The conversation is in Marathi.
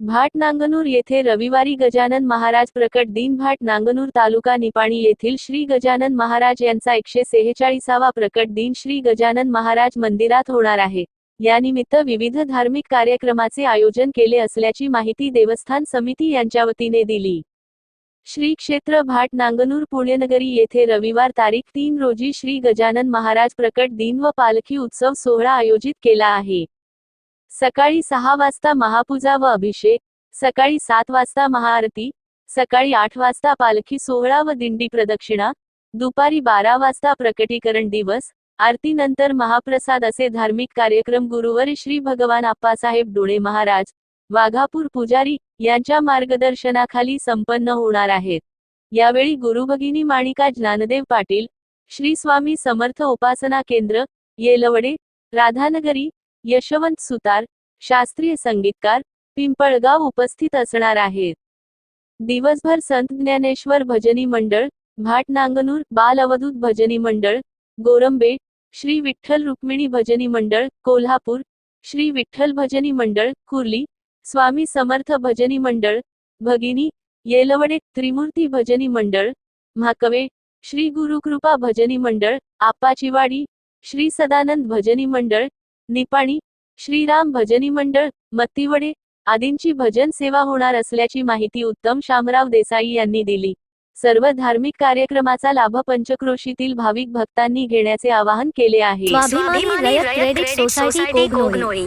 भाट नांगनूर येथे रविवारी गजानन महाराज प्रकट दिन भाट नांगनूर तालुका निपाणी येथील श्री गजानन महाराज यांचा एकशे सेहेचाळीसावा प्रकट दिन श्री गजानन महाराज मंदिरात होणार आहे. यानिमित्त विविध धार्मिक कार्यक्रमाचे आयोजन केले असल्याची माहिती देवस्थान समिती यांच्या वतीने दिली. श्री क्षेत्र भाट नांगनूर पुण्यनगरी येथे रविवार तारीख तीन रोजी श्री गजानन महाराज प्रकट दिन व पालखी उत्सव सोहळा आयोजित केला आहे. सकाळी सहा वाजता महापूजा व अभिषेक सकाळी सात वाजता महाआरती सकाळी आठ वाजता पालखी सोहळा व दिंडी प्रदक्षिणा दुपारी बारा वाजता प्रकटीकरण दिवस आरतीनंतर महाप्रसाद असे धार्मिक कार्यक्रम गुरुवर श्री भगवान आप्पासाहेब डोळे महाराज वाघापूर पुजारी यांच्या मार्गदर्शनाखाली संपन्न होणार आहेत. यावेळी गुरुभगिनी माणिका ज्ञानदेव पाटील श्री स्वामी समर्थ उपासना केंद्र येलवडे राधानगरी यशवंत सुतार शास्त्रीय संगीतकार पिंपळगाव उपस्थित असणार आहेत. दिवसभर संत ज्ञानेश्वर भजनी मंडळ भाट नांगनूर बाल अवधूत भजनी मंडळ गोरंबे श्री विठ्ठल रुक्मिणी भजनी मंडळ कोल्हापूर श्री विठ्ठल भजनी मंडळ कुर्ली स्वामी समर्थ भजनी मंडळ भगिनी येलवडे त्रिमूर्ती भजनी मंडळ म्हाकवे श्री गुरुकृपा भजनी मंडळ आप्पाचीवाडी श्री सदानंद भजनी मंडळ निपाणी श्रीराम भजनी मंडळ मत्तीवडे आदींची भजन सेवा होणार असल्याची माहिती उत्तम शामराव देसाई यांनी दिली. सर्व धार्मिक कार्यक्रमाचा लाभ पंचक्रोशीतील भाविक भक्तांनी घेण्याचे आवाहन केले आहे. स्वाभिमानी रयत क्रेडिट सोसायटी कोगनोळी.